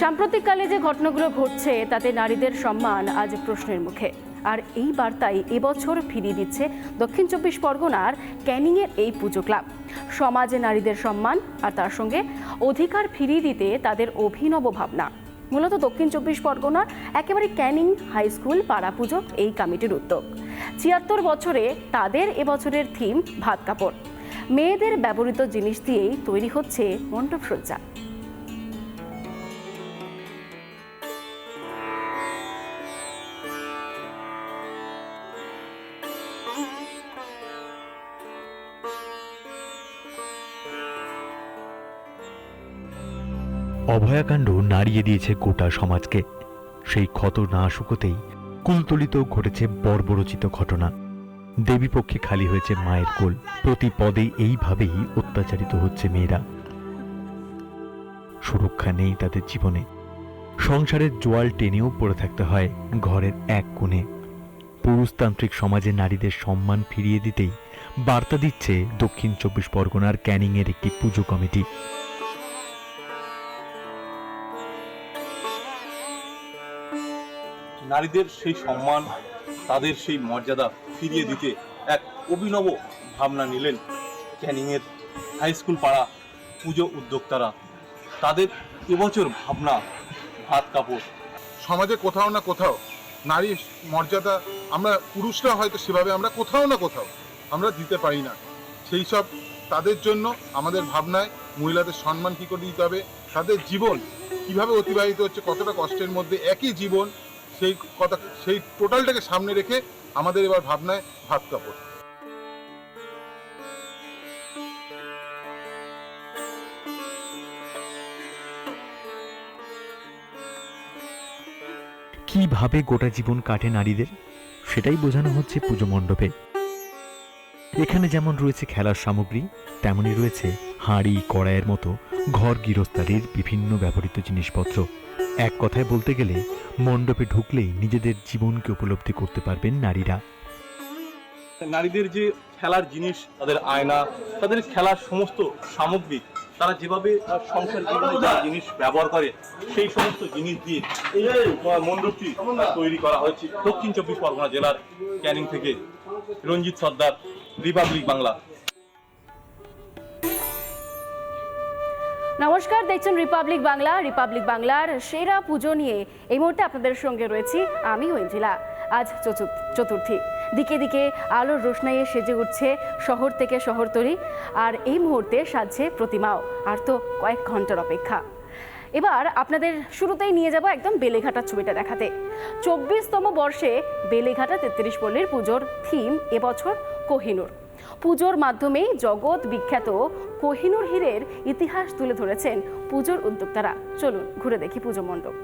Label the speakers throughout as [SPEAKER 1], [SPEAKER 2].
[SPEAKER 1] সাম্প্রতিককালে যে ঘটনাগুলো ঘটছে, তাতে নারীদের সম্মান আজ প্রশ্নের মুখে। আর এই বার্তাই এবছর ফিরিয়ে দিচ্ছে দক্ষিণ চব্বিশ পরগনার ক্যানিংয়ের এই পুজো ক্লাব। সমাজে নারীদের সম্মান আর তার সঙ্গে অধিকার ফিরিয়ে দিতে তাদের অভিনব ভাবনা। মূলত দক্ষিণ চব্বিশ পরগনার একেবারে ক্যানিং হাই স্কুল পাড়া পুজো এই কমিটির উদ্যোগ। ছিয়াত্তর বছরে তাদের এবছরের থিম ভাত কাপড়। মেয়েদের ব্যবহৃত জিনিস দিয়েই তৈরি হচ্ছে মণ্ডপসজ্জা
[SPEAKER 2] অভয়াকাণ্ড নাড়িয়ে দিয়েছে গোটা সমাজকে। সেই ক্ষত না শুকোতেই কুলতলিতেও ঘটেছে বর্বরচিত ঘটনা। দেবীপক্ষে খালি হয়েছে মায়ের কোল। প্রতি পদে এইভাবেই অত্যাচারিত হচ্ছে মেয়েরা। সুরক্ষা নেই তাদের জীবনে। সংসারের জোয়াল টেনেও পড়ে থাকতে হয় ঘরের এক কোণে। পুরুষতান্ত্রিক সমাজে নারীদের সম্মান ফিরিয়ে দিতেই বার্তা দিচ্ছে দক্ষিণ চব্বিশ পরগনার ক্যানিংয়ের একটি পুজো কমিটি।
[SPEAKER 3] নারীদের সেই সম্মান তাদের সেই মর্যাদা ফিরিয়ে দিতে এক অভিনব ভাবনা নিলেন ক্যানিংয়ের হাই স্কুল পাড়া পুজো উদ্যোক্তারা। তাদের এবছর ভাবনা ভাত কাপড়।
[SPEAKER 4] সমাজে কোথাও না কোথাও নারীর মর্যাদা আমরা পুরুষরা হয়তো সেভাবে আমরা কোথাও না কোথাও আমরা দিতে পারি না। সেই সব তাদের জন্য আমাদের ভাবনায় মহিলাদের সম্মান কী করে দিতে হবে, তাদের জীবন কীভাবে অতিবাহিত হচ্ছে, কতটা কষ্টের মধ্যে একই জীবন, সেই কথা, সেই টোটালটাকে সামনে রেখে আমাদের এবার ভাবনায় ভাত কাপড়।
[SPEAKER 2] কীভাবে গোটা জীবন কাটে নারীদের? সেটাই বোঝানো হচ্ছে পুজো মণ্ডপে। এখানে যেমন রয়েছে খেলার সামগ্রী, তেমনই রয়েছে হাঁড়ি, কড়াইয়ের মতো ঘর গৃহস্থালির বিভিন্ন ব্যবহৃত জিনিসপত্র। এক কথায় বলতে গেলে, মণ্ডপে ঢুকলেই নিজেদের জীবনকে উপলব্ধি করতে পারবেন নারীরা।
[SPEAKER 3] নারীদের যে খেলার জিনিস, তাদের আয়না, তাদের খেলার সমস্ত সামগ্রী, তারা যেভাবে সংসার জীবনে যা জিনিস ব্যবহার করে, সেই সমস্ত জিনিস দিয়ে এই মণ্ডপটি তৈরি করা হয়েছে দক্ষিণ চব্বিশ পরগনা জেলার ক্যানিং থেকে। রঞ্জিত সর্দার রিপাবলিক বাংলা
[SPEAKER 1] নমস্কার, দেখছেন রিপাবলিক বাংলা রিপাবলিক বাংলার সেরা পুজো নিয়ে এই মুহূর্তে আপনাদের সঙ্গে রয়েছি আমি ওয়েঞ্জিলা আজ চতুর্থী। দিকে দিকে আলোর রোশনাইয়ে সেজে উঠছে শহর থেকে শহরতলি আর এই মুহূর্তে সাজছে প্রতিমাও, আর তো কয়েক ঘণ্টার অপেক্ষা। এবার আপনাদের শুরুতেই নিয়ে যাব একদম বেলেঘাটার ছবিটা দেখাতে। চব্বিশতম বর্ষে বেলেঘাটা তেত্রিশ পল্লীর পুজোর থিম এবছর কোহিনুর। পুজোর মাধ্যমে জগৎ বিখ্যাত কোহিনুর হীরের ইতিহাস তুলে ধরেছেন পুজোর উদ্যোক্তারা। চলুন ঘুরে দেখি পুজো মণ্ডপ।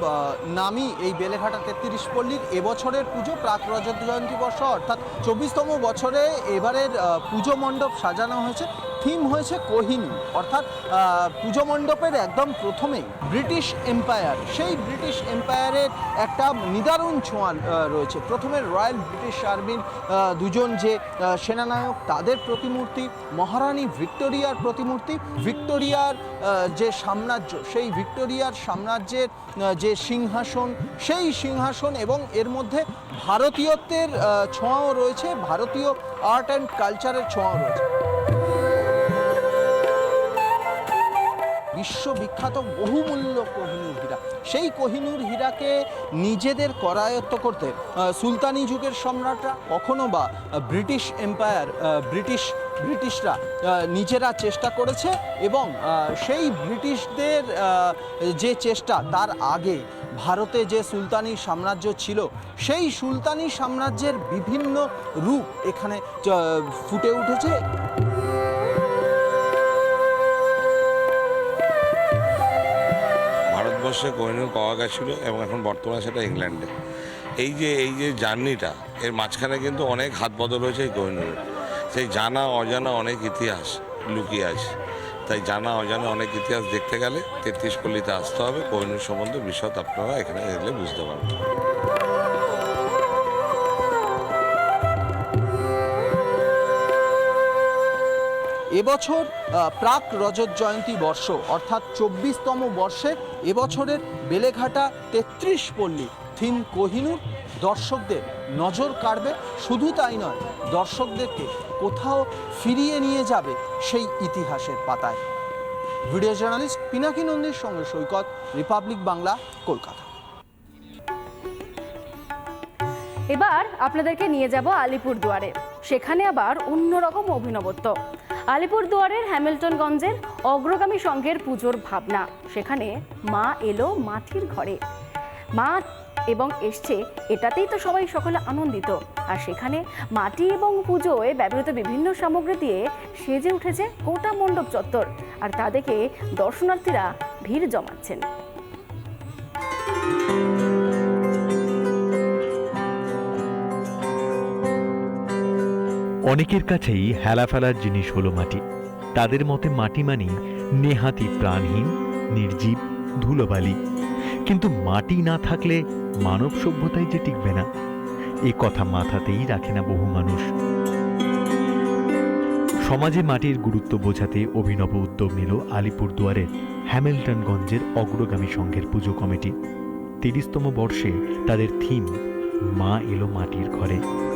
[SPEAKER 5] অত্যন্ত আহ, নামী এই বেলেঘাটা তেত্রিশ পল্লীর এবছরের পুজো প্রাক রজত জয়ন্তী বর্ষ অর্থাৎ চব্বিশতম বছরে এবারের পুজো মণ্ডপ সাজানো হয়েছে। থিম হয়েছে কোহিনী অর্থাৎ পুজো মণ্ডপের একদম প্রথমেই ব্রিটিশ এম্পায়ার, সেই ব্রিটিশ এম্পায়ারের একটা নিদারুণ ছোঁয়া রয়েছে। প্রথমে রয়্যাল ব্রিটিশ আর্মির দুজন যে সেনানায়ক, তাদের প্রতিমূর্তি, মহারানী ভিক্টোরিয়ার প্রতিমূর্তি, ভিক্টোরিয়ার যে সাম্রাজ্য, সেই ভিক্টোরিয়ার সাম্রাজ্যের যে সিংহাসন, সেই সিংহাসন এবং এর মধ্যে ভারতীয়ত্বের ছোঁয়াও রয়েছে, ভারতীয় আর্ট অ্যান্ড কালচারের ছোঁয়াও রয়েছে। বিশ্ববিখ্যাত বহুমূল্য কোহিনূর হীরা। সেই কোহিনূর হীরাকে নিজেদের করায়ত্ত করতে সুলতানি যুগের সম্রাটরা কখনো বা ব্রিটিশ এম্পায়ার ব্রিটিশ ব্রিটিশরা নিজেরা চেষ্টা করেছে এবং সেই ব্রিটিশদের যে চেষ্টা তার আগে ভারতে যে সুলতানি সাম্রাজ্য ছিল, সেই সুলতানি সাম্রাজ্যের বিভিন্ন রূপ এখানে ফুটে উঠেছে।
[SPEAKER 6] ভারতবর্ষে কোহিনুর পাওয়া গেছিল এবং এখন বর্তমানে সেটা ইংল্যান্ডে। এই যে এই যে জার্নিটা, এর মাঝখানে কিন্তু অনেক হাত বদল হয়েছে এই কোহিনুরের। সেই জানা অজানা অনেক ইতিহাস লুকিয়ে আছে। তাই জানা অজানা অনেক ইতিহাস দেখতে গেলে তেত্রিশ পল্লিতে আসতে হবে। কোহিনুর সম্বন্ধে বিশদ আপনারা এখানে এলে বুঝতে পারবেন।
[SPEAKER 5] এবছর প্রাক রজত জয়ন্তী বর্ষ, অর্থাৎ চব্বিশতম বর্ষে এবছরের বেলেঘাটা তেত্রিশ পল্লী থিম কোহিনুর। দর্শকদের নজর কাড়বে, শুধু তাই নয়, দর্শকদেরকে কোথাও ফিরিয়ে নিয়ে যাবে সেই ইতিহাসের পাতায়। ভিডিও জার্নালিস্ট পিনাকি নন্দীর সঙ্গে সৈকত, রিপাবলিক বাংলা, কলকাতা।
[SPEAKER 1] এবার আপনাদেরকে নিয়ে যাব আলিপুর দুয়ারে সেখানে আবার অন্যরকম অভিনবত্ব। আলিপুর দুয়ারের হ্যামিল্টনগঞ্জের অগ্রগামী সংঘের পুজোর ভাবনা। সেখানে মা এলো মাটির ঘরে। মা এবং এসছে, এটাতেই তো সবাই সকলে আনন্দিত। আর সেখানে মাটি এবং পুজোয় ব্যবহৃত বিভিন্ন সামগ্রী দিয়ে সেজে উঠেছে গোটা মণ্ডপ চত্বর। আর তা দেখে দর্শনার্থীরা ভিড় জমাচ্ছেন।
[SPEAKER 2] অনেকের কাছেই হেলা ফেলার জিনিস হলো মাটি। তাদের মতে মাটি মানেই নেহাতি প্রাণহীন, নির্জীব, ধুলোবালি। কিন্তু মাটি না থাকলে মানব সভ্যতাই যে টিকবে না, এ কথা মাথাতেই রাখে না বহু মানুষ। সমাজে মাটির গুরুত্ব বোঝাতে অভিনব উদ্যোগ নিল আলিপুরদুয়ারের হ্যামিল্টনগঞ্জের অগ্রগামী সংঘের পুজো কমিটি। তিরিশতম বর্ষে তাদের থিম, মা এলো মাটির ঘরে।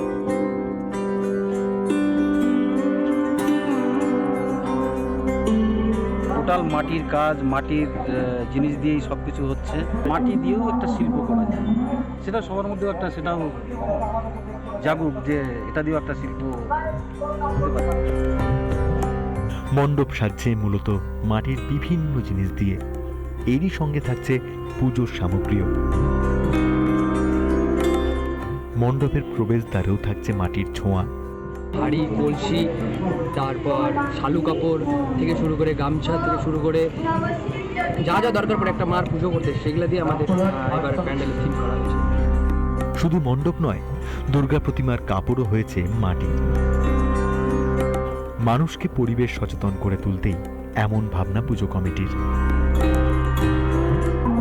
[SPEAKER 7] টোটাল মাটির কাজ, মাটির জিনিস দিয়েই সব কিছু হচ্ছে। মাটি দিয়েও একটা শিল্প করা যায়। সেটা সবার মধ্যেও একটা, সেটাও জাগুক যে এটা দিয়েও একটা শিল্প হতে পারে।
[SPEAKER 2] মণ্ডপ সাজছে মূলত মাটির বিভিন্ন জিনিস দিয়ে। এরই সঙ্গে থাকছে পুজোর সামগ্রীও। মণ্ডপের প্রবেশদ্বারেও থাকছে মাটির ছোঁয়া।
[SPEAKER 8] হাড়ি কলসি তারপর শালু কাপড় থেকে শুরু করে গামছা থেকে শুরু করে যা যা দরকার পড়ে একটা মার পুজো করতে সেগুলো দিয়ে আমাদের এবার প্যান্ডেল থিম করা হয়েছে।
[SPEAKER 2] শুধু মণ্ডপ নয় দুর্গা প্রতিমার কাপড়ও হয়েছে মাটির মানুষকে পরিবেশ সচেতন করে তুলতেই এমন ভাবনা পুজো কমিটির।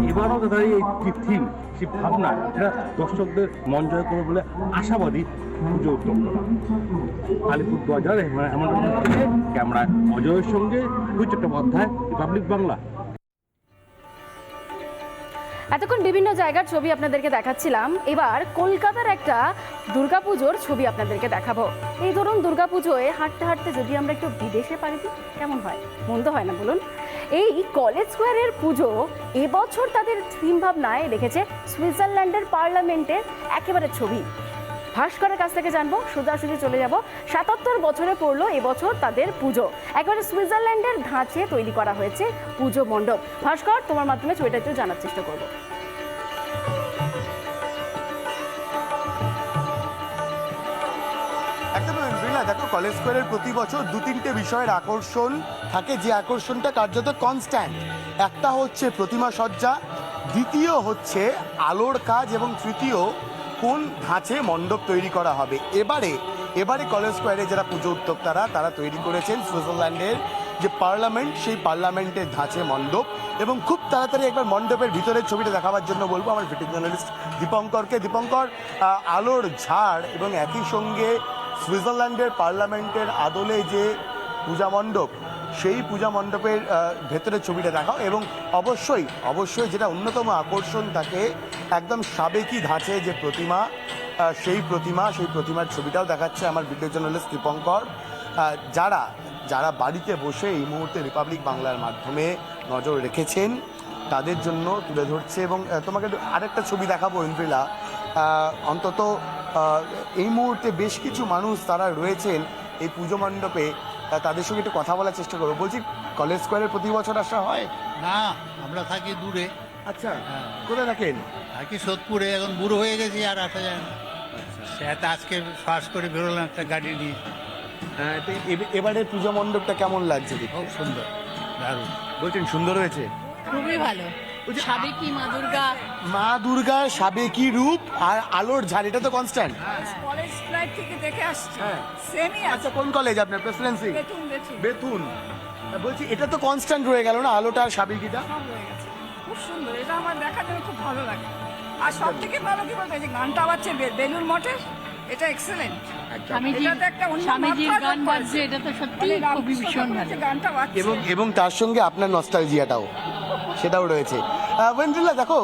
[SPEAKER 9] এবারও দাদা এই থিম যে ভাবনা এটা দর্শকদের মন জয় করবে বলে আশাবাদী পুজো থেকে অজয়ের সঙ্গে চট্টোপাধ্যায় রিপাবলিক বাংলা
[SPEAKER 1] এতক্ষণ বিভিন্ন জায়গার ছবি আপনাদেরকে দেখাচ্ছিলাম। এবার কলকাতার একটা দুর্গাপুজোর ছবি আপনাদেরকে দেখাবো। এই ধরুন দুর্গাপুজোয় হাঁটতে হাঁটতে যদি আমরা একটু বিদেশে পারি কেমন হয়? মন্দ হয় না, বলুন। এই কলেজ স্কোয়ারের পুজো এবছর তাদের থিম ভাবনায় রেখেছে সুইজারল্যান্ডের পার্লামেন্টের একেবারে ছবি। ভাস্করের কাছ থেকে জানব সোজাসুজি চলে যাব। সাতাত্তর বছরে পড়ল এবছর তাদের পুজো। একবারে সুইজারল্যান্ডের ধাঁচে তৈরি করা হয়েছে পুজো মণ্ডপ। ভাস্কর, তোমার মাধ্যমে ছবিটা একটু জানার চেষ্টা করব।
[SPEAKER 10] দেখো কলেজ স্কোয়ারের প্রতি বছর দু তিনটে বিষয়ের আকর্ষণ থাকে। যে আকর্ষণটা কার্যত কনস্ট্যান্ট একটা হচ্ছে প্রতিমা সজ্জা, দ্বিতীয় হচ্ছে আলোর কাজ এবং তৃতীয় কোন ধাঁচে মণ্ডপ তৈরি করা হবে? এবারে এবারে কলেজ স্কোয়ারে যারা পুজো উদ্যোক্তারা তারা, তৈরি করেছেন সুইজারল্যান্ডের যে পার্লামেন্ট, সেই পার্লামেন্টের ধাঁচে মণ্ডপ। এবং খুব তাড়াতাড়ি একবার মণ্ডপের ভিতরের ছবিটা দেখাবার জন্য বলব আমার ভিডিও জার্নালিস্ট দীপঙ্করকে। দীপঙ্কর আলোর ঝাড় এবং একই সঙ্গে সুইজারল্যান্ডের পার্লামেন্টের আদলে যে পূজা মণ্ডপ সেই পূজা মণ্ডপের ভেতরের ছবিটা দেখাও এবং অবশ্যই অবশ্যই যেটা অন্যতম আকর্ষণ থাকে একদম সাবেকি ধাঁচে যে প্রতিমা সেই প্রতিমা, সেই প্রতিমার ছবিটাও দেখাচ্ছে আমার ভিডিও জার্নালিস্ট দীপঙ্কর। যারা যারা বাড়িতে বসে এই মুহূর্তে রিপাবলিক বাংলার মাধ্যমে নজর রেখেছেন, তাদের জন্য তুলে ধরছে এবং তোমাকে আরেকটা ছবি দেখাবো ইন্দ্রিলা। অন্তত এই মুহূর্তে বেশ কিছু মানুষ তারা রয়েছেন এই পুজো মণ্ডপে। আহ, তাদের সঙ্গে একটু কথা বলার চেষ্টা করব। বলছি কলেজ স্কোয়ারের প্রতি বছর আসা হয়?
[SPEAKER 11] না আমরা থাকি দূরে।
[SPEAKER 10] আচ্ছা কোথায় থাকেন?
[SPEAKER 11] থাকি সোদপুরে এখন বুড়ো হয়ে গেছি আর আসা যায় না। সেটা আজকে শ্বাস করে বেরোলাম একটা গাড়ি নিয়ে।
[SPEAKER 10] আহ, তো এ- এবারের পুজো মণ্ডপটা কেমন লাগছে?
[SPEAKER 11] খুব সুন্দর দারুণ।
[SPEAKER 10] বলছেন সুন্দর হয়েছে?
[SPEAKER 12] খুবই ভালো। সাবেকি মা দুর্গা?
[SPEAKER 10] মা দুর্গার সাবেকি রূপ আর আলোর ঝাড় এটা তো কনস্ট্যান্ট
[SPEAKER 12] কলেজ লাইফ থেকে দেখে আসছি।
[SPEAKER 10] হ্যাঁ।
[SPEAKER 12] সেমই
[SPEAKER 10] আচ্ছা কোন কলেজ আপনার প্রেসিডেন্সি
[SPEAKER 12] বেতুন
[SPEAKER 10] বলছি এটা তো কনস্ট্যান্ট রয়ে গেল না আলোটা আর সাবিকিটা
[SPEAKER 12] খুব সুন্দর এটা আমার দেখার জন্য খুব ভালো লাগে। আর সব থেকে ভালো কি বলতো এই যে গানটা বাজছে বেলুর মঠে এটা এক্সেলেন্ট এটাতে একটা অন্য
[SPEAKER 13] গান বাজছে
[SPEAKER 12] করেছে।
[SPEAKER 13] এটা তো সত্যি
[SPEAKER 12] মানে রাম-
[SPEAKER 13] খুবই ভীষণ ভালো।
[SPEAKER 12] যে গানটা বাজছে।
[SPEAKER 10] এবং এবং তার সঙ্গে আপনার নস্টালজিয়াটাও সেটাও রয়েছে। ওয়েন্দ্রিলা দেখো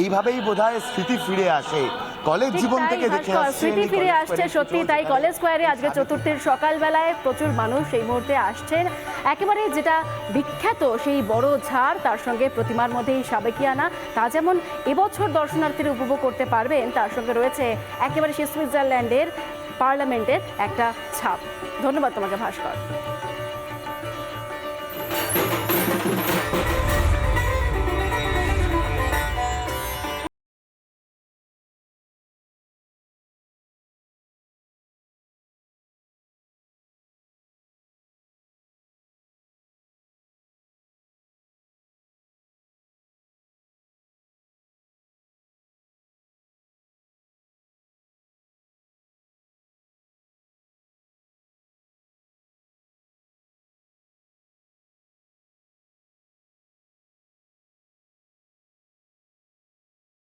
[SPEAKER 10] এইভাবেই বোধহয় স্মৃতি ফিরে আসে। কলেজ জীবন থেকে দেখে
[SPEAKER 1] স্মৃতি ফিরে আসছে সত্যি তাই। কলেজ স্কোয়ারে আজকে
[SPEAKER 10] সাবিক
[SPEAKER 1] চতুর্থীর সকালবেলায় প্রচুর মানুষ এই মুহূর্তে আসছেন। একেবারে যেটা বিখ্যাত সেই বড় ঝাড় তার সঙ্গে প্রতিমার মধ্যে এই সাবেকিয়ানা তা যেমন এবছর দর্শনার্থীরা উপভোগ করতে পারবেন তার সঙ্গে রয়েছে একেবারে সেই সুইজারল্যান্ডের পার্লামেন্টের একটা ছাপ। ধন্যবাদ তোমাকে ভাস্কর।